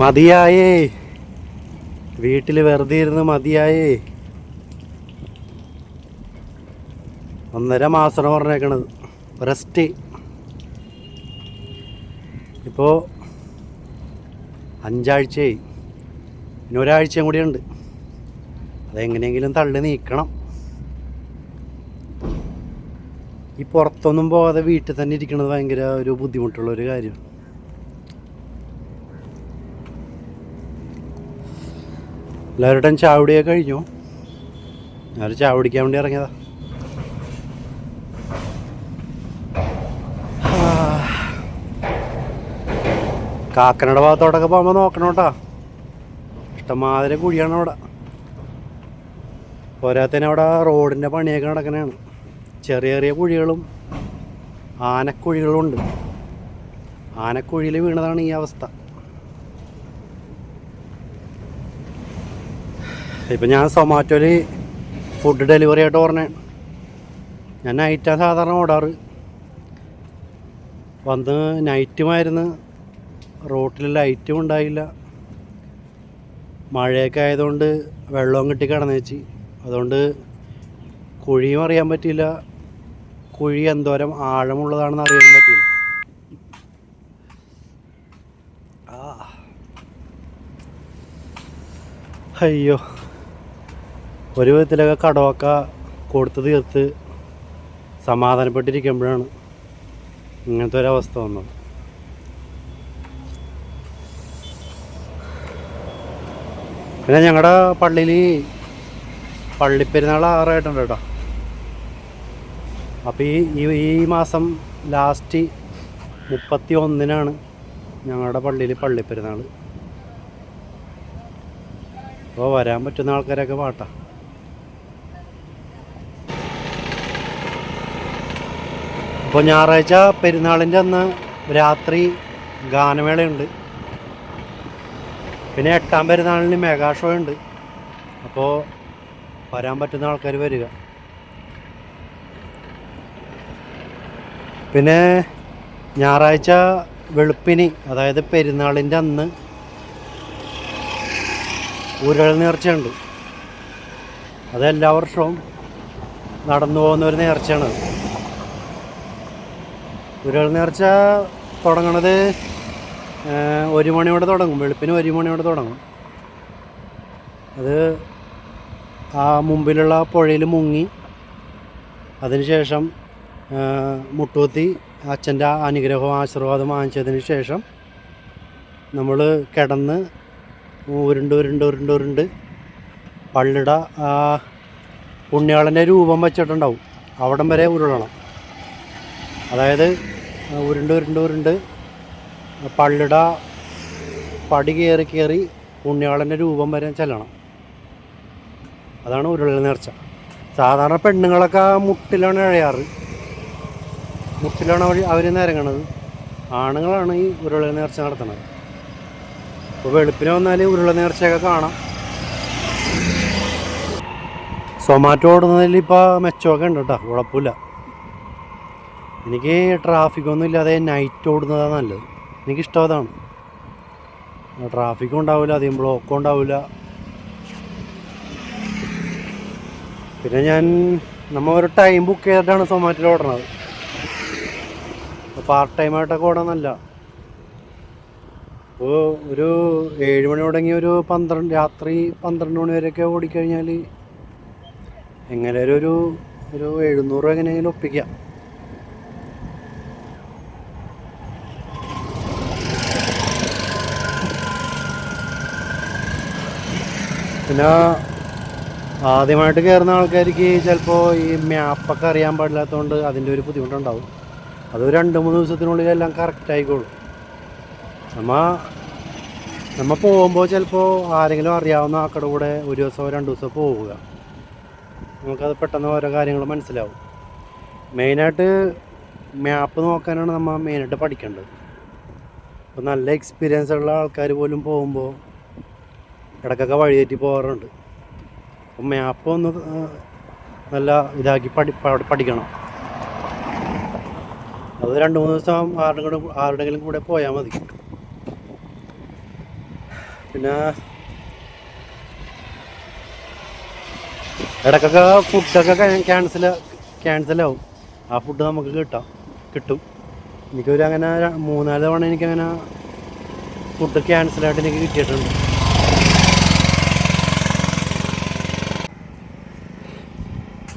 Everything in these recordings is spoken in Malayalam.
മതിയായേ. വീട്ടിൽ വെറുതെ ഇരുന്ന് മതിയായേ. ഒന്നര മാസമാണ് പറഞ്ഞേക്കണത്. റെസ്റ്റ്. ഇപ്പോൾ അഞ്ചാഴ്ചയായി. ഇനി ഒരാഴ്ചയും കൂടിയുണ്ട് അതെങ്ങനെയെങ്കിലും തള്ളി നീക്കണം. ഈ പുറത്തൊന്നും പോകാതെ വീട്ടിൽ തന്നെ ഇരിക്കുന്നത് ഭയങ്കര ഒരു ബുദ്ധിമുട്ടുള്ള ഒരു കാര്യമാണ്. എല്ലാവരുടെയും ചാവടിയൊക്കെ കഴിഞ്ഞു. ഞാൻ ചാവടിക്കാൻ വേണ്ടി ഇറങ്ങിയതാ. കാക്കനയുടെ ഭാഗത്തോട്ടൊക്കെ പോകുമ്പോൾ നോക്കണം കേട്ടോ. ഇഷ്ടംമാതിരി കുഴിയാണ് അവിടെ. പോരാത്തതിന് അവിടെ റോഡിന്റെ പണിയൊക്കെ നടക്കണതാണ്. ചെറിയ ചെറിയ കുഴികളും ആനക്കുഴികളും ഉണ്ട് ആനക്കുഴിയിൽ വീണതാണ് ഈ അവസ്ഥ. ഇപ്പം ഞാൻ സൊമാറ്റോയിൽ ഫുഡ് ഡെലിവറി ആയിട്ട് പറഞ്ഞേ. ഞാൻ നൈറ്റാണ് സാധാരണ ഓടാറ്. വന്ന് നൈറ്റുമായിരുന്നു റോട്ടിൽ ലൈറ്റും ഉണ്ടായില്ല. മഴയൊക്കെ ആയതുകൊണ്ട് വെള്ളവും കിട്ടി കിടന്നേച്ച്. അതുകൊണ്ട് കുഴിയും അറിയാൻ പറ്റിയില്ല. കുഴി എന്തോരം ആഴമുള്ളതാണെന്ന് അറിയാൻ പറ്റിയില്ല. അയ്യോ. ഒരു വിധത്തിലൊക്കെ കടമൊക്കെ കൊടുത്ത് തീർത്ത് സമാധാനപ്പെട്ടിരിക്കുമ്പോഴാണ് ഇങ്ങനത്തെ ഒരവസ്ഥ വന്നത്. പിന്നെ ഞങ്ങളുടെ പള്ളിയിൽ പള്ളിപ്പെരുന്നാൾ ആറായിട്ടുണ്ട് കേട്ടോ. അപ്പോൾ ഈ ഈ- മാസം ലാസ്റ്റ് മുപ്പത്തി ഒന്നിനാണ് ഞങ്ങളുടെ പള്ളിയിൽ പള്ളിപ്പെരുന്നാൾ. അപ്പോൾ വരാൻ പറ്റുന്ന ആൾക്കാരൊക്കെ പാട്ടാ. അപ്പോൾ ഞായറാഴ്ച പെരുന്നാളിന്റെ അന്ന് രാത്രി ഗാനമേളയുണ്ട്. പിന്നെ എട്ടാം പെരുന്നാളിന് മെഗാ ഷോ ഉണ്ട്. അപ്പോൾ വരാൻ പറ്റുന്ന ആൾക്കാർ വരിക. പിന്നെ ഞായറാഴ്ച വെളുപ്പിന് അതായത് പെരുന്നാളിന്റെ അന്ന് ഉരുൾ നേർച്ചയുണ്ട് അതെല്ലാ വർഷവും നടന്നു പോകുന്ന ഒരു നേർച്ചയാണ് ഉരുൾ നേർച്ച തുടങ്ങണത് ഒരു മണിയോടെ തുടങ്ങും. വെളുപ്പിന് ഒരു മണിയോടെ തുടങ്ങും. അത് ആ മുമ്പിലുള്ള പുഴയിൽ മുങ്ങി അതിനുശേഷം ഏഹ്, മുട്ടുകുത്തി അച്ഛന്റെ അനുഗ്രഹവും ആശീർവാദം വാങ്ങിച്ചതിന് ശേഷം നമ്മൾ കിടന്ന് ഉരുണ്ട് ഉരുണ്ട് ഉരുണ്ട് ഉരുണ്ട് പള്ളിയുടെ ആ പുണ്യാളന്റെ രൂപം വെച്ചിട്ടുണ്ടാവും. അവിടം വരെ ഉരുളണം. അതായത് ഉരുണ്ട് ഉരുണ്ട് ഉരുണ്ട്. പള്ളിട പടി കയറി കയറി പുണ്യാളന്റെ രൂപം വരെ ചെല്ലണം. അതാണ് ഉരുളൽ നേർച്ച. സാധാരണ പെണ്ണുങ്ങളൊക്കെ മുട്ടിലാണ് ഇഴയാറ് മുട്ടിലാണ് അവർ അവർ നിരങ്ങണത്. ആണുങ്ങളാണ് ഈ ഉരുളൽ നേർച്ച നടത്തുന്നത്. അപ്പോൾ വെളുപ്പിന് വന്നാൽ ഉരുള നേർച്ചയൊക്കെ കാണാം. സൊമാറ്റോ ഓടുന്നതിൽ ഇപ്പോൾ മെച്ചമൊക്കെ ഉണ്ട് കേട്ടോ. കുഴപ്പമില്ല. എനിക്ക് ട്രാഫിക് ഒന്നും ഇല്ലാതെ നൈറ്റ് ഓടുന്നതാണ് നല്ലത്. എനിക്കിഷ്ടം അതാണ് ട്രാഫിക്കും ഉണ്ടാവില്ല അധികം ബ്ലോക്കും ഉണ്ടാവില്ല പിന്നെ ഞാൻ നമ്മൾ ഒരു ടൈം ബുക്ക് ചെയ്തിട്ടാണ് സൊമാറ്റോയിൽ ഓടണത് പാർട്ട് ടൈമായിട്ടൊക്കെ ഓടാനല്ല അപ്പോൾ ഒരു ഏഴ് മണി തുടങ്ങി ഒരു പന്ത്രണ്ട് രാത്രി പന്ത്രണ്ട് മണി വരെയൊക്കെ ഓടിക്കഴിഞ്ഞാൽ എങ്ങനെ ഒരു ഒരു എഴുന്നൂറ് എങ്ങനെയെങ്കിലും ഒപ്പിക്കാം. പിന്നെ ആദ്യമായിട്ട് കയറുന്ന ആൾക്കാർക്ക് ചിലപ്പോൾ ഈ മാപ്പൊക്കെ അറിയാൻ പാടില്ലാത്തതുകൊണ്ട് അതിന്റെ ഒരു ബുദ്ധിമുട്ടുണ്ടാവും. അത് രണ്ട് മൂന്ന് ദിവസത്തിനുള്ളിൽ എല്ലാം കറക്റ്റ് ആയിക്കോളും. നമ്മ നമ്മ പോകുമ്പോൾ ചിലപ്പോൾ ആരെങ്കിലും അറിയാവുന്ന ആക്കടെ കൂടെ ഒരു ദിവസമോ രണ്ട് ദിവസമോ പോവുക. നമുക്കത് പെട്ടെന്ന് ഓരോ കാര്യങ്ങൾ മനസ്സിലാവും. മെയിനായിട്ട് മാപ്പ് നോക്കാനാണ് നമ്മൾ മെയിനായിട്ട് പഠിക്കേണ്ടത്. അപ്പോൾ നല്ല എക്സ്പീരിയൻസ് ഉള്ള ആൾക്കാർ പോലും പോകുമ്പോൾ ഇടയ്ക്കൊക്കെ വഴിയേറ്റി തെറ്റി പോകാറുണ്ട്. അപ്പം മാപ്പ് ഒന്ന് നല്ല ഇതാക്കി പഠി പഠിക്കണം. അത് രണ്ട് മൂന്ന് ദിവസം ആരുടെ ആരുടെങ്കിലും കൂടെ പോയാൽ മതി. പിന്നെ ഇടയ്ക്കൊക്കെ ഫുഡൊക്കെ ക്യാൻസൽ ക്യാൻസലാവും ആ ഫുഡ് നമുക്ക് കിട്ടാം കിട്ടും. എനിക്കൊരു അങ്ങനെ മൂന്നാൽ തവണ എനിക്കങ്ങനെ ഫുഡ് ക്യാൻസലായിട്ട് എനിക്ക് കിട്ടിയിട്ടുണ്ട്.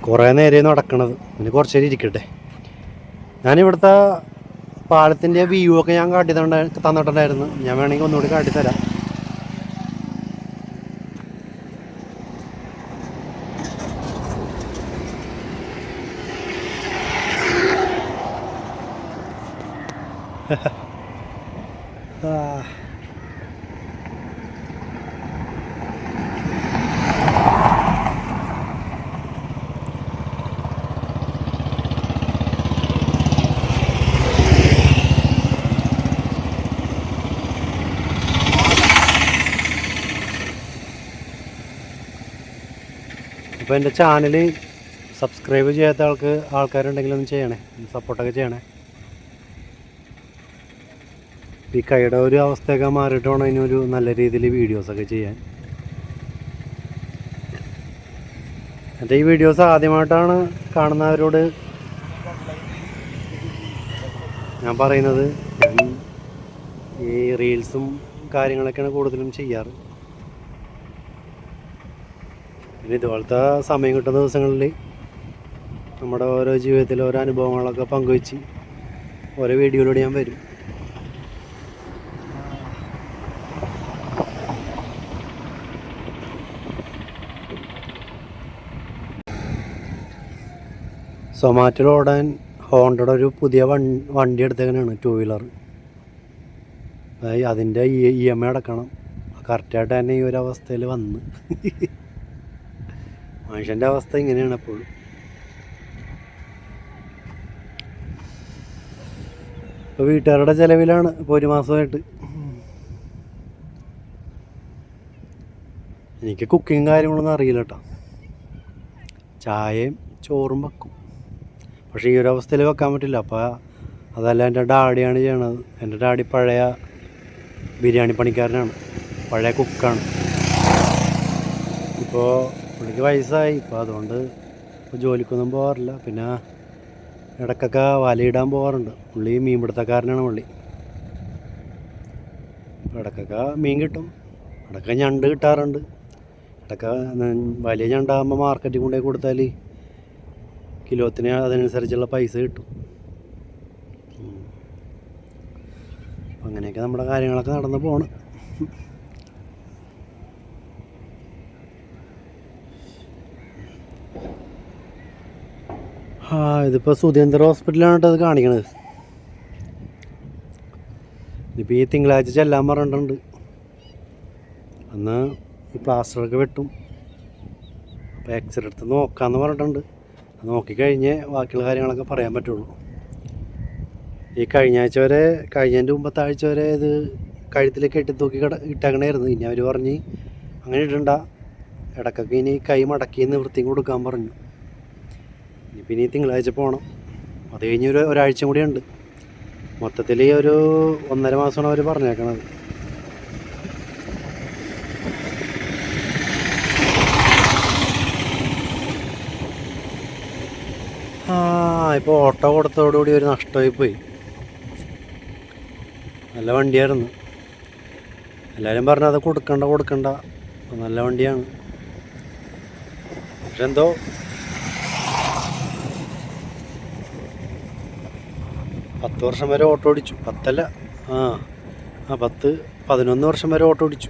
കുറേ നേരം നടക്കണത്. പിന്നെ കുറച്ച് നേരം ഇരിക്കട്ടെ. ഞാനിവിടുത്തെ പാലത്തിന്റെ വ്യൂ ഒക്കെ ഞാൻ കാട്ടി തന്നിട്ടുണ്ടാ- തന്നിട്ടുണ്ടായിരുന്നു. ഞാൻ വേണമെങ്കിൽ ഒന്നുകൂടി കാട്ടിത്തരാം. ആ. അപ്പോൾ എന്റെ ചാനൽ സബ്സ്ക്രൈബ് ചെയ്യാത്ത ആൾക്ക് ആൾക്കാരുണ്ടെങ്കിൽ ഒന്ന് ചെയ്യണേ. സപ്പോർട്ടൊക്കെ ചെയ്യണേ. ഈ കൈയുടെ ഒരു അവസ്ഥയൊക്കെ മാറിയിട്ട് വേണം അതിനൊരു നല്ല രീതിയിൽ വീഡിയോസൊക്കെ ചെയ്യാൻ. എന്റെ ഈ വീഡിയോസ് ആദ്യമായിട്ടാണ് കാണുന്നവരോട് ഞാൻ പറയുന്നത് ഈ റീൽസും കാര്യങ്ങളൊക്കെയാണ് കൂടുതലും ചെയ്യാറ്. പിന്നെ ഇതുപോലത്തെ സമയം കിട്ടുന്ന ദിവസങ്ങളിൽ നമ്മുടെ ഓരോ ജീവിതത്തിലെ ഓരോ അനുഭവങ്ങളൊക്കെ പങ്കുവെച്ച് ഓരോ വീഡിയോയിലൂടെ ഞാൻ വരും. സൊമാറ്റോയിൽ ഓടാൻ ഹോണ്ടയുടെ ഒരു പുതിയ വണ്ടി എടുത്തേക്കാനാണ് ടൂ വീലർ അതിന്റെ ഇ എം ഐ അടക്കണം. കറക്റ്റായിട്ട് തന്നെ ഈ ഒരു അവസ്ഥയിൽ വന്ന്. മനുഷ്യന്റെ അവസ്ഥ ഇങ്ങനെയാണ് എപ്പോഴും. ഇപ്പോൾ വീട്ടുകാരുടെ ചിലവിലാണ് ഇപ്പോൾ ഒരു മാസമായിട്ട്. എനിക്ക് കുക്കിങ് കാര്യങ്ങളൊന്നും അറിയില്ല കേട്ടോ ചായയും ചോറും വെക്കും. പക്ഷേ ഈ ഒരു അവസ്ഥയിൽ വെക്കാൻ പറ്റില്ല. അപ്പോൾ അതല്ല എന്റെ ഡാഡിയാണ് ചെയ്യണത്. എന്റെ ഡാഡി പഴയ ബിരിയാണി പണിക്കാരനാണ്. പഴയ കുക്കാണ് ഇപ്പോൾ പുള്ളിക്ക് വയസ്സായി. ഇപ്പോൾ അതുകൊണ്ട് ഇപ്പോൾ ജോലിക്കൊന്നും പോകാറില്ല. പിന്നെ ഇടയ്ക്കൊക്കെ വലയിടാൻ പോകാറുണ്ട്. പുള്ളി മീൻപിടുത്തക്കാരനാണ് പുള്ളി. ഇടക്കൊക്കെ മീൻ കിട്ടും. ഇടക്ക ഞണ്ട് കിട്ടാറുണ്ട്. ഇടക്ക വലിയ ഞണ്ടാകുമ്പോൾ മാർക്കറ്റിൽ കൊണ്ടുപോയി കൊടുത്താൽ കിലോത്തിന് അതിനനുസരിച്ചുള്ള പൈസ കിട്ടും. അങ്ങനെയൊക്കെ നമ്മുടെ കാര്യങ്ങളൊക്കെ നടന്നു പോണ്. ആ ഇതിപ്പോൾ സുധീന്ദ്ര ഹോസ്പിറ്റലാണ് കേട്ടോ അത് കാണിക്കണത്. ഇനിയിപ്പോൾ ഈ തിങ്കളാഴ്ച ചെല്ലാൻ പറഞ്ഞിട്ടുണ്ട്. അന്ന് ഈ പ്ലാസ്റ്ററൊക്കെ വെട്ടും. അപ്പോൾ എക്സ്റേ എടുത്ത് നോക്കാമെന്ന് പറഞ്ഞിട്ടുണ്ട്. നോക്കിക്കഴിഞ്ഞേ ബാക്കിയുള്ള കാര്യങ്ങളൊക്കെ പറയാൻ പറ്റുള്ളൂ. ഈ കഴിഞ്ഞ ആഴ്ച വരെ കഴിഞ്ഞതിന്റെ മുമ്പത്തെ ആഴ്ച വരെ ഇത് കഴുത്തിൽ കെട്ടി തൂക്കി കട ഇട്ടേക്കണായിരുന്നു. ഇനി അവർ പറഞ്ഞ് അങ്ങനെ ഇടണ്ട. ഇടക്കൊക്കെ ഇനി കൈ മടക്കി നിവൃത്തിയും കൊടുക്കാൻ പറഞ്ഞു. ഇനിയിപ്പോൾ ഇനി തിങ്കളാഴ്ച പോകണം അത് കഴിഞ്ഞ് ഒരു ഒരാഴ്ച കൂടി ഉണ്ട്. മൊത്തത്തിൽ ഒരു ഒന്നര മാസമാണ് അവർ പറഞ്ഞേക്കണത്. ആ ഇപ്പോൾ ഓട്ടോ കൊടുത്തതോടുകൂടി ഒരു നഷ്ടമായി പോയി. നല്ല വണ്ടിയായിരുന്നു. എല്ലാവരും പറഞ്ഞത് കൊടുക്കണ്ട കൊടുക്കണ്ട. നല്ല വണ്ടിയാണ്. പക്ഷെ എന്തോ പത്ത് വർഷം വരെ ഓട്ടോ ഓടിച്ചു. പത്തല്ല ആ ആ പത്ത് പതിനൊന്ന് വർഷം വരെ ഓട്ടോ ഓടിച്ചു.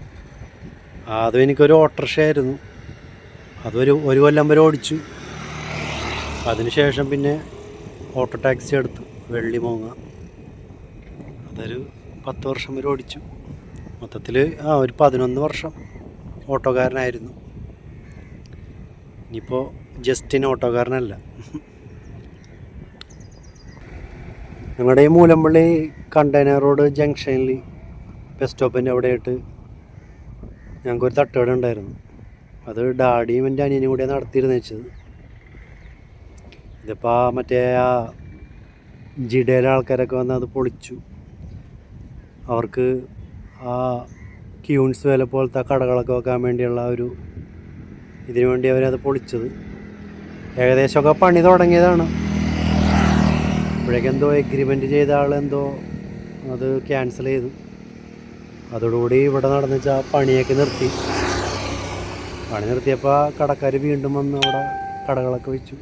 അതും എനിക്കൊരു ഓട്ടോറിക്ഷ ആയിരുന്നു. അതൊരു ഒരു കൊല്ലം വരെ ഓടിച്ചു. അതിനുശേഷം പിന്നെ ഓട്ടോ ടാക്സി എടുത്തു. വെള്ളി മോങ്ങ. അതൊരു പത്ത് വർഷം വരെ ഓടിച്ചു. മൊത്തത്തിൽ ആ ഒരു പതിനൊന്ന് വർഷം ഓട്ടോക്കാരനായിരുന്നു. ഇനിയിപ്പോൾ ജസ്റ്റിൻ ഓട്ടോക്കാരനല്ല. ഞങ്ങളുടെ ഈ മൂലമ്പള്ളി കണ്ടെയ്നർ റോഡ് ജംഗ്ഷനിൽ ബസ് സ്റ്റോപ്പിന്റെ അവിടെയായിട്ട് ഞങ്ങൾക്കൊരു തട്ടുകട ഉണ്ടായിരുന്നു. അത് ഡാഡിയും എന്റെ അനിയനും കൂടെ നടത്തിയിരുന്നു വെച്ചത്. ഇതിപ്പോൾ ആ മറ്റേ ആ ജിഡയിലെ ആൾക്കാരൊക്കെ വന്ന് അത് പൊളിച്ചു. അവർക്ക് ആ ക്യൂൺസ് വില പോലത്തെ കടകളൊക്കെ വെക്കാൻ വേണ്ടിയുള്ള ഒരു ഇതിനു വേണ്ടി അവരത് പൊളിച്ചത്. ഏകദേശമൊക്കെ പണി തുടങ്ങിയതാണ്. അപ്പോഴേക്കെന്തോ എഗ്രിമെന്റ് ചെയ്ത ആളെന്തോ അത് ക്യാൻസൽ ചെയ്തു. അതോടുകൂടി ഇവിടെ നടന്നു വെച്ചാൽ പണിയൊക്കെ നിർത്തി. പണി നിർത്തിയപ്പോൾ കടക്കാർ വീണ്ടും വന്ന് അവിടെ കടകളൊക്കെ വെച്ചു.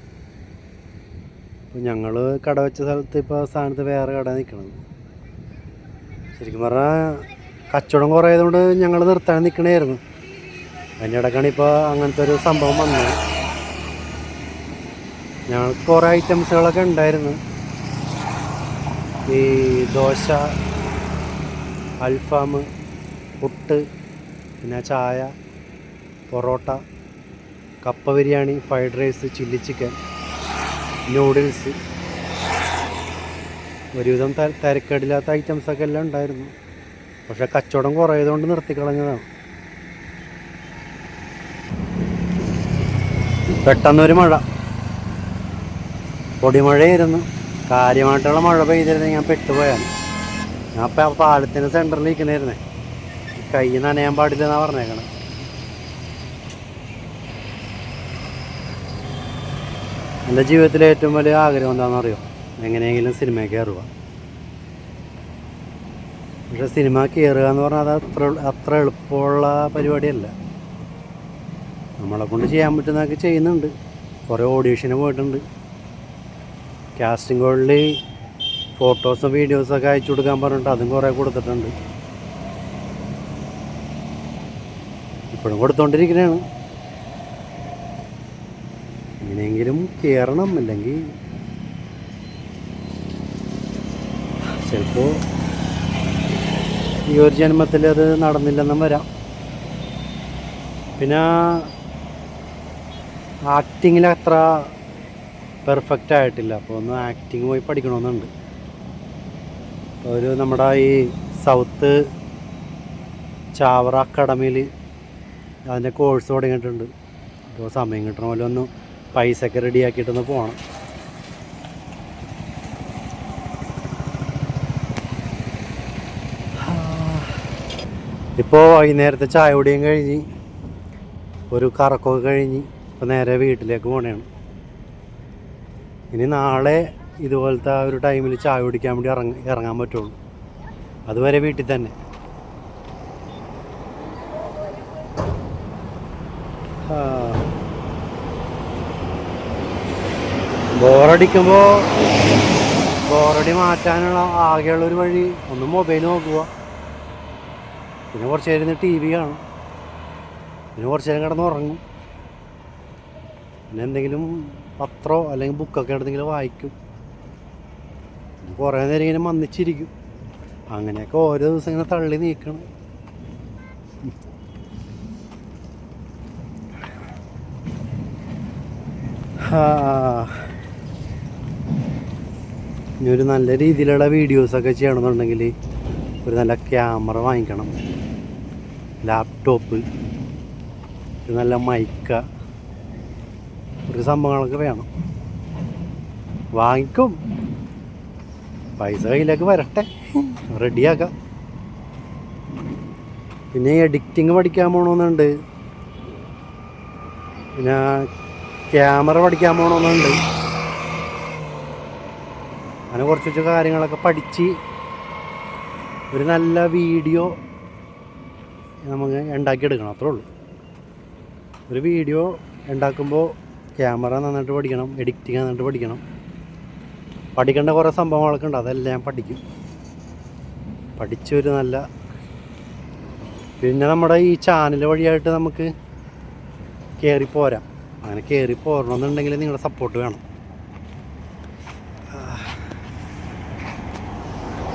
അപ്പോൾ ഞങ്ങൾ കട വെച്ച സ്ഥലത്ത് ഇപ്പോൾ സ്ഥാനത്ത് വേറെ കട നിൽക്കണത് ശരിക്കും പറഞ്ഞാൽ കച്ചവടം കുറേതുകൊണ്ട് ഞങ്ങൾ നിർത്താൻ നിൽക്കണമായിരുന്നു അതിന്റെ ഇടയ്ക്കാണ് ഇപ്പോൾ അങ്ങനത്തെ ഒരു സംഭവം വന്നത്. ഞങ്ങൾക്ക് കുറേ ഐറ്റംസുകളൊക്കെ ഉണ്ടായിരുന്നു. ഈ ദോശ അൽഫാം പുട്ട് പിന്നെ ചായ പൊറോട്ട കപ്പ biryani fried rice chilli chicken noodles. ഒരുവിധം തിരക്കേടില്ലാത്ത ഐറ്റംസൊക്കെ എല്ലാം ഉണ്ടായിരുന്നു. പക്ഷെ കച്ചവടം കുറേതുകൊണ്ട് നിർത്തിക്കളഞ്ഞതാണ്. പെട്ടെന്നൊരു മഴ. പൊടിമഴയായിരുന്നു. കാര്യമായിട്ടുള്ള മഴ പെയ്തിരുന്നെങ്കിൽ ഞാൻ പെട്ടുപോയാണ് ഞാൻ ഇപ്പം പാലത്തിന്റെ സെന്ററിൽ നിൽക്കണായിരുന്നേ കൈ നനയാൻ പാടില്ല എന്നാണ് പറഞ്ഞേക്കണേ. എന്റെ ജീവിതത്തിലെ ഏറ്റവും വലിയ ആഗ്രഹം എന്താണെന്ന് അറിയോ? എങ്ങനെയെങ്കിലും സിനിമ കയറുക. പക്ഷെ സിനിമ കയറുക എന്ന് പറഞ്ഞാൽ അത് അത്ര അത്ര എളുപ്പമുള്ള പരിപാടിയല്ല. നമ്മളെ കൊണ്ട് ചെയ്യാൻ പറ്റുന്നതൊക്കെ ചെയ്യുന്നുണ്ട്. കുറേ ഓഡീഷന് പോയിട്ടുണ്ട്. കാസ്റ്റിംഗ് കോളിൽ ഫോട്ടോസും വീഡിയോസൊക്കെ അയച്ചു കൊടുക്കാൻ പറഞ്ഞിട്ട് അതും കുറേ കൊടുത്തിട്ടുണ്ട്. ഇപ്പോഴും കൊടുത്തോണ്ടിരിക്കുന്നതാണ് എങ്ങനെയെങ്കിലും കയറണം അല്ലെങ്കിൽ ചിലപ്പോൾ ഈ ഒരു ജന്മത്തിൽ അത് നടന്നില്ലെന്നും വരാം. പിന്നെ ആക്ടിങ്ങിൽ അത്ര പെർഫെക്റ്റ് ആയിട്ടില്ല. അപ്പോൾ ഒന്ന് ആക്ടിങ് പോയി പഠിക്കണമെന്നുണ്ട് ഒരു നമ്മുടെ ഈ സൗത്ത് ചാവറ അക്കാഡമിയിൽ അതിന്റെ കോഴ്സ് തുടങ്ങിയിട്ടുണ്ട്. അപ്പോൾ സമയം കിട്ടണ പോലെ ഒന്ന് പൈസ ഒക്കെ റെഡിയാക്കിയിട്ടൊന്ന് പോകണം ഇപ്പോൾ വൈകുന്നേരത്തെ ചായ കുടിയും കഴിഞ്ഞ് ഒരു കറക്കമൊക്കെ കഴിഞ്ഞ് ഇപ്പോൾ നേരെ വീട്ടിലേക്ക് പോകണതാണ് ഇനി നാളെ ഇതുപോലത്തെ ഒരു ടൈമിൽ ചായ കുടിക്കാൻ വേണ്ടി ഇറങ്ങ ഇറങ്ങാൻ പറ്റുള്ളൂ. അതുവരെ വീട്ടിൽ തന്നെ. ബോറടിക്കുമ്പോൾ ബോറടി മാറ്റാനുള്ള ആകെയുള്ളൊരു വഴി ഒന്ന് മൊബൈൽ നോക്കുക. പിന്നെ കുറച്ച് നേരം ടി വി കാണും. പിന്നെ കുറച്ച് നേരം കിടന്ന് ഉറങ്ങും പിന്നെ എന്തെങ്കിലും പത്രമോ അല്ലെങ്കിൽ ബുക്കൊക്കെ എടുത്തെങ്കിലും വായിക്കും. കുറേ നേരം ഇങ്ങനെ മന്നിച്ചിരിക്കും. അങ്ങനെയൊക്കെ ഓരോ ദിവസം ഇങ്ങനെ തള്ളി നീക്കണം. ഇനി ഒരു നല്ല രീതിയിലുള്ള വീഡിയോസൊക്കെ ചെയ്യണമെന്നുണ്ടെങ്കിൽ ഒരു നല്ല ക്യാമറ വാങ്ങിക്കണം. ലാപ്ടോപ്പ് ഒരു നല്ല മൈക്ക ഒരു സംഭവങ്ങളൊക്കെ വേണം വാങ്ങിക്കും. പൈസ കയ്യിലേക്ക് വരട്ടെ. റെഡിയാക്കാം. പിന്നെ എഡിറ്റിങ് പഠിക്കാൻ പോകണമെന്നുണ്ട് പിന്നെ ക്യാമറ പഠിക്കാൻ പോകണമെന്നുണ്ട് അങ്ങനെ കുറച്ച് കുറച്ച് കാര്യങ്ങളൊക്കെ പഠിച്ച് ഒരു നല്ല വീഡിയോ നമുക്ക് ഉണ്ടാക്കിയെടുക്കണം അത്രേ ഉള്ളൂ. ഒരു വീഡിയോ ഉണ്ടാക്കുമ്പോൾ ക്യാമറ നന്നായിട്ട് പഠിക്കണം എഡിറ്റിങ് നന്നായിട്ട് പഠിക്കണം. പഠിക്കേണ്ട കുറേ സംഭവങ്ങളൊക്കെ ഉണ്ട് അതെല്ലാം ഞാൻ പഠിക്കും. പഠിച്ചൊരു നല്ല പിന്നെ നമ്മുടെ ഈ ചാനൽ വഴിയായിട്ട് നമുക്ക് കയറി പോരാം. അങ്ങനെ കയറി പോരണമെന്നുണ്ടെങ്കിൽ നിങ്ങളുടെ സപ്പോർട്ട് വേണം.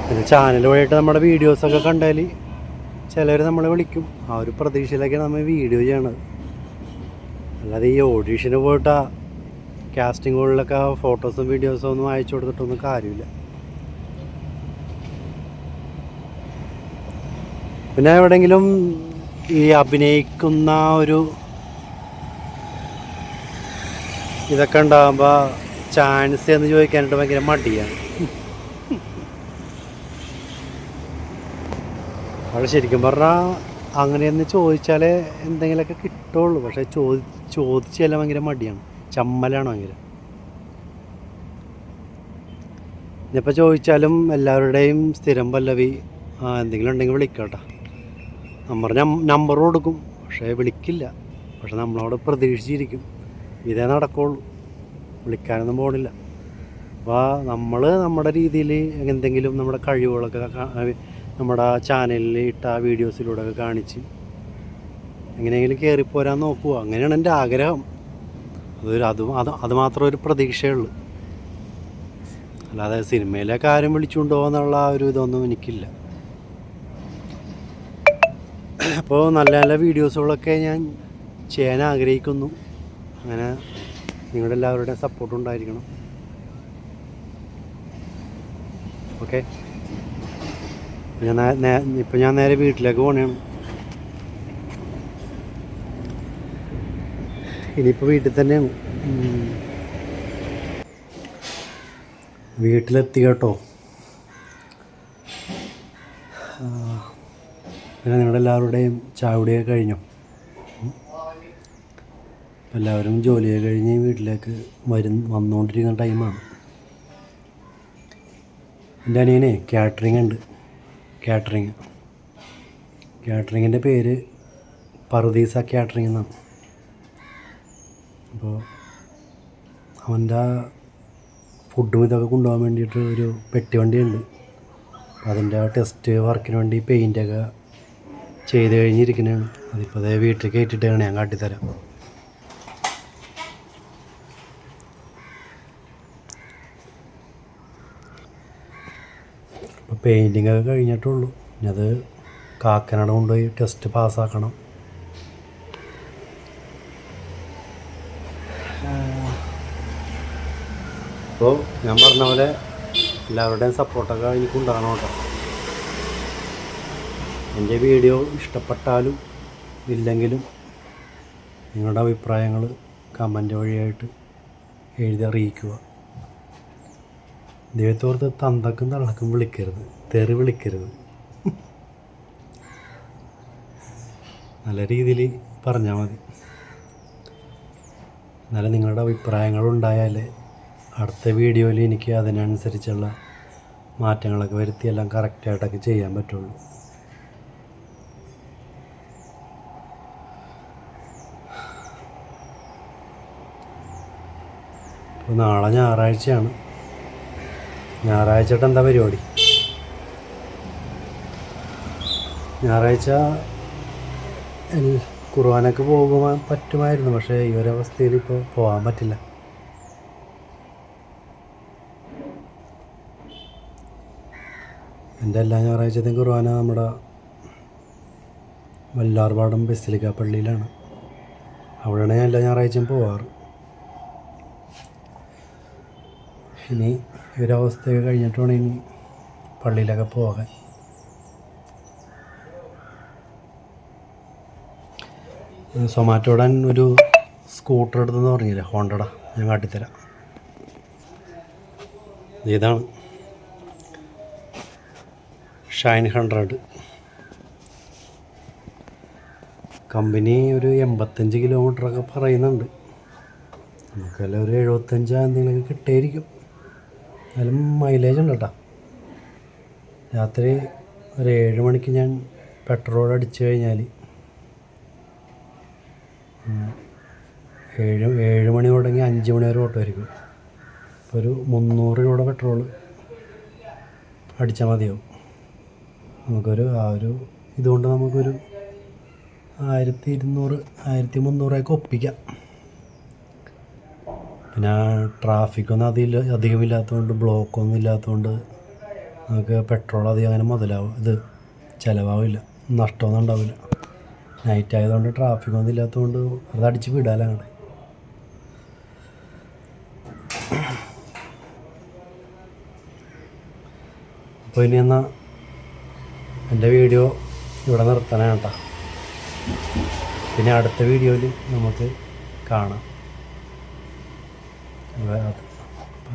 പിന്നെ ചാനൽ വഴിയായിട്ട് നമ്മുടെ വീഡിയോസൊക്കെ കണ്ടാൽ ചിലർ നമ്മളെ വിളിക്കും. ആ ഒരു പ്രതീക്ഷയിലൊക്കെയാണ് നമ്മൾ വീഡിയോ ചെയ്യണത്. അല്ലാതെ ഈ ഓഡീഷന് പോയിട്ടാ കാസ്റ്റിംഗ് ഹോളിലൊക്കെ ഫോട്ടോസും വീഡിയോസും ഒന്നും അയച്ചു കൊടുത്തിട്ടൊന്നും കാര്യമില്ല. പിന്നെ എവിടെയെങ്കിലും ഈ അഭിനയിക്കുന്ന ഒരു ഇതൊക്കെ ഉണ്ടാകുമ്പോൾ ചാൻസ് എന്ന് ചോദിക്കാനായിട്ട് ഭയങ്കര മടിയാണ് അവിടെ ശരിക്കും പറഞ്ഞാൽ അങ്ങനെയൊന്ന് ചോദിച്ചാലേ എന്തെങ്കിലുമൊക്കെ കിട്ടുള്ളൂ. പക്ഷേ ചോദി ചോദിച്ചാൽ ഭയങ്കര മടിയാണ്. ചമ്മലാണ് ഭയങ്കര. ഇനിയിപ്പോൾ ചോദിച്ചാലും എല്ലാവരുടെയും സ്ഥിരം പല്ലവി എന്തെങ്കിലും ഉണ്ടെങ്കിൽ വിളിക്കട്ടോ. നമ്പർ നമ്പർ കൊടുക്കും. പക്ഷേ വിളിക്കില്ല. പക്ഷെ നമ്മളവിടെ പ്രതീക്ഷിച്ചിരിക്കും. ഇതേ നടക്കുള്ളൂ. വിളിക്കാനൊന്നും പോകണില്ല അപ്പോൾ നമ്മൾ നമ്മുടെ രീതിയിൽ എന്തെങ്കിലും നമ്മുടെ കഴിവുകളൊക്കെ നമ്മുടെ ചാനലിൽ ഇട്ട വീഡിയോസിലൂടെ ഒക്കെ കാണിച്ച് എങ്ങനെയെങ്കിലും കയറിപ്പോരാൻ നോക്കുക അങ്ങനെയാണ് എന്റെ ആഗ്രഹം. അതൊരു അത് അത് അതുമാത്രം ഒരു പ്രതീക്ഷയുള്ളൂ അല്ലാതെ സിനിമയിലേക്ക് ആരും വിളിച്ചുകൊണ്ടോ എന്നുള്ള ഒരു ഇതൊന്നും എനിക്കില്ല. അപ്പോൾ നല്ല നല്ല വീഡിയോസുകളൊക്കെ ഞാൻ ചെയ്യാൻ ആഗ്രഹിക്കുന്നു. അങ്ങനെ നിങ്ങളുടെ എല്ലാവരുടെയും സപ്പോർട്ട് ഉണ്ടായിരിക്കണം. ഓക്കെ ഞാൻ ഇപ്പം ഞാൻ നേരെ വീട്ടിലേക്ക് പോകണേണ് ഇനിയിപ്പോൾ വീട്ടിൽ തന്നെ. വീട്ടിലെത്തി കേട്ടോ. പിന്നെ നിങ്ങളുടെ എല്ലാവരുടെയും ചാവടിയൊക്കെ കഴിഞ്ഞു? എല്ലാവരും ജോലിയൊക്കെ കഴിഞ്ഞ് വീട്ടിലേക്ക് വരും വന്നുകൊണ്ടിരിക്കുന്ന ടൈമാണ് എന്റെ അനിയനെ കാറ്ററിംഗ് ഉണ്ട്. കാറ്ററിങ് കാറ്ററിങ്ങിന്റെ പേര് പറുദീസ കാറ്ററിംഗ് എന്നാണ്. അപ്പോൾ അവന്റെ ഫുഡും ഇതൊക്കെ കൊണ്ടുപോകാൻ വേണ്ടിയിട്ട് ഒരു പെട്ടി വണ്ടിയുണ്ട്. അതിന്റെ ടെസ്റ്റ് വർക്കിന് വേണ്ടി പെയിന്റൊക്കെ ചെയ്ത് കഴിഞ്ഞിരിക്കുന്നതാണ് അതിപ്പോൾ അതേ വീട്ടിൽ കയറ്റിയിട്ടാണ് ഞാൻ കാട്ടിത്തരാം. അപ്പോൾ പെയിന്റിങ് ഒക്കെ കഴിഞ്ഞിട്ടുള്ളൂ. ഇനി അത് കാക്കനാട് കൊണ്ടുപോയി ടെസ്റ്റ് പാസ്സാക്കണം അപ്പോൾ ഞാൻ പറഞ്ഞ പോലെ എല്ലാവരുടെയും സപ്പോർട്ടൊക്കെ എനിക്കുണ്ടാകണം കേട്ടോ. എന്റെ വീഡിയോ ഇഷ്ടപ്പെട്ടാലും ഇല്ലെങ്കിലും നിങ്ങളുടെ അഭിപ്രായങ്ങൾ കമന്റ് വഴിയായിട്ട് എഴുതി അറിയിക്കുക. ദൈവത്തോർത്ത് തന്തക്കും തള്ളക്കും വിളിക്കരുത് തെറി വിളിക്കരുത്. നല്ല രീതിയിൽ പറഞ്ഞാൽ മതി. എന്നാലും നിങ്ങളുടെ അഭിപ്രായങ്ങൾ ഉണ്ടായാലേ അടുത്ത വീഡിയോയിൽ എനിക്ക് അതിനനുസരിച്ചുള്ള മാറ്റങ്ങളൊക്കെ വരുത്തി എല്ലാം കറക്റ്റായിട്ടൊക്കെ ചെയ്യാൻ പറ്റുള്ളൂ. ഇപ്പോൾ നാളെ ഞായറാഴ്ചയാണ്. ഞായറാഴ്ച എന്താ പരിപാടി? ഞായറാഴ്ച കുർബാനക്ക് പോകുവാൻ പറ്റുമായിരുന്നു പക്ഷേ ഈ ഒരവസ്ഥയിൽ ഇപ്പോൾ പോകാൻ പറ്റില്ല. എന്റെ എല്ലാ ഞായറാഴ്ചത്തെയും കുർബാന നമ്മുടെ വല്ലാർപാടം ബസിലിക്ക പള്ളിയിലാണ്. അവിടെയാണ് ഞാൻ എല്ലാ ഞായറാഴ്ചയും പോവാറ്. ഇനി ഒരവസ്ഥയൊക്കെ കഴിഞ്ഞിട്ടാണ് ഇനി പള്ളിയിലൊക്കെ പോകാൻ. സൊമാറ്റോടാൻ ഒരു സ്കൂട്ടർ എടുത്തെന്ന് പറഞ്ഞില്ലേ ഹോണ്ടട ഞാൻ കാട്ടിത്തരാം. ഇതാണ് ഷൈൻ ഹൺഡ്രഡ്. കമ്പനി ഒരു എൺപത്തഞ്ച് കിലോമീറ്ററൊക്കെ പറയുന്നുണ്ട്. നമുക്കെല്ലാം ഒരു എഴുപത്തഞ്ച് എന്തെങ്കിലുമൊക്കെ കിട്ടിയായിരിക്കും എന്നാലും മൈലേജ് ഉണ്ട് കേട്ടോ. രാത്രി ഒരു ഏഴ് മണിക്ക് ഞാൻ പെട്രോൾ അടിച്ചു കഴിഞ്ഞാൽ ഏഴ് ഏഴ് മണി തുടങ്ങി അഞ്ച് മണി വരെ ഓട്ടോ ആയിരിക്കും ഒരു മുന്നൂറ് രൂപ പെട്രോൾ അടിച്ചാൽ മതിയാവും. നമുക്കൊരു ആ ഒരു ഇതുകൊണ്ട് നമുക്കൊരു ആയിരത്തി ഇരുന്നൂറ് ആയിരത്തി മുന്നൂറൊക്കെ ഒപ്പിക്കാം. പിന്നെ ട്രാഫിക്കൊന്നും അതിൽ അധികമില്ലാത്തതുകൊണ്ട് ബ്ലോക്കൊന്നും ഇല്ലാത്തതുകൊണ്ട് നമുക്ക് പെട്രോൾ അധികം അങ്ങനെ മുതലാവും. ഇത് ചിലവാവില്ല. നഷ്ടമൊന്നും ഉണ്ടാവില്ല. നൈറ്റ് ആയതുകൊണ്ട് ട്രാഫിക്കൊന്നും ഇല്ലാത്തതുകൊണ്ട് അത് അടിച്ച് വിടാലോ അങ്ങോട്ട് അപ്പോൾ ഇനി എന്നാൽ എന്റെ വീഡിയോ ഇവിടെ നിർത്തണം കേട്ടോ. പിന്നെ അടുത്ത വീഡിയോയിൽ നമുക്ക് കാണാം.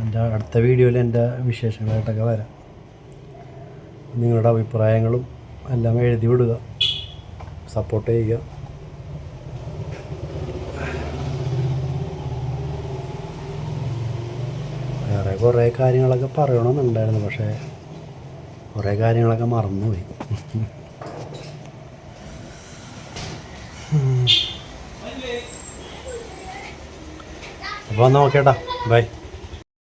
എന്റെ അടുത്ത വീഡിയോയിൽ എന്റെ വിശേഷങ്ങളായിട്ടൊക്കെ വരാം. നിങ്ങളുടെ അഭിപ്രായങ്ങളും എല്ലാം എഴുതി വിടുക. സപ്പോർട്ട് ചെയ്യുക. വേറെ കുറേ കാര്യങ്ങളൊക്കെ പറയണമെന്നുണ്ടായിരുന്നു പക്ഷേ കുറേ കാര്യങ്ങളൊക്കെ മറന്നുപോയി. അപ്പോൾ നോക്കേട്ടാ ബൈ.